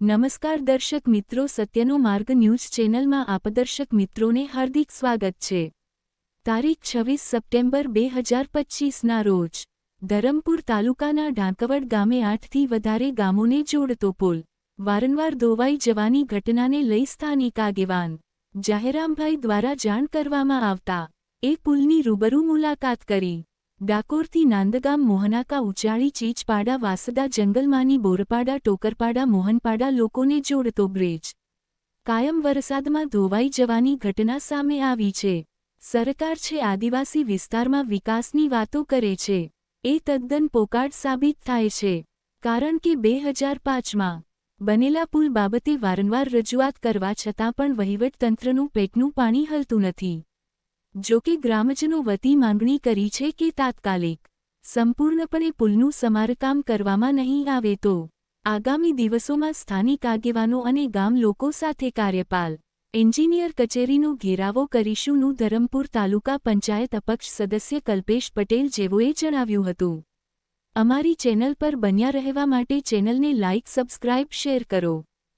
નમસ્કાર દર્શક મિત્રો, સત્યનો માર્ગ ન્યૂઝ ચેનલમાં આપદર્શક મિત્રોને હાર્દિક સ્વાગત છે. તારીખ છવ્વીસ સપ્ટેમ્બર બે હજાર પચ્ચીસના રોજ, ધરમપુર તાલુકાના ઢાંકવડ ગામે આઠથી વધારે ગામોને જોડતો પુલ, વારંવાર ધોવાઈ જવાની ઘટનાને લઈ સ્થાનિક આગેવાન, જાહેરામભાઈ દ્વારા જાણ કરવામાં આવતા, એ પુલની રૂબરૂ મુલાકાત કરી. ડાકોરથી નાંદગામ મોહનાકા ઉચાળી ચીચપાડા વાસદા જંગલમાંની બોરપાડા ટોકરપાડા મોહનપાડા લોકોને જોડતો બ્રિજ. કાયમ વરસાદમાં ધોવાઈ જવાની ઘટના સામે આવી છે. સરકાર છે આદિવાસી વિસ્તારમાં વિકાસની વાતો કરે છે. એ તદ્દન પોકાડ સાબિત થાય છે. કારણ કે બે હજાર પાંચમાં બનેલા પુલ બાબતે વારંવાર રજૂઆત કરવા છતાં પણ વહીવટતંત્રનું પેટનું પાણી હલતું નથી. જો કે ગ્રામજનો વતી માંગણી કરી છે કે તાત્કાલિક, સંપૂર્ણપણે પુલનું સમારકામ કરવામાં નહીં આવે તો, આગામી દિવસોમાં સ્થાનિક આગેવાનો અને ગામ લોકો સાથે કાર્યપાલ, એન્જિનિયર કચેરીનો ઘેરાવો કરીશુંનું ધરમપુર તાલુકા પંચાયત અપક્ષ સદસ્ય કલ્પેશ પટેલ જેઓએ જણાવ્યું હતું. અમારી ચેનલ પર બન્યા રહેવા માટે ચેનલને લાઇક સબસ્ક્રાઇબ, શેર કરો.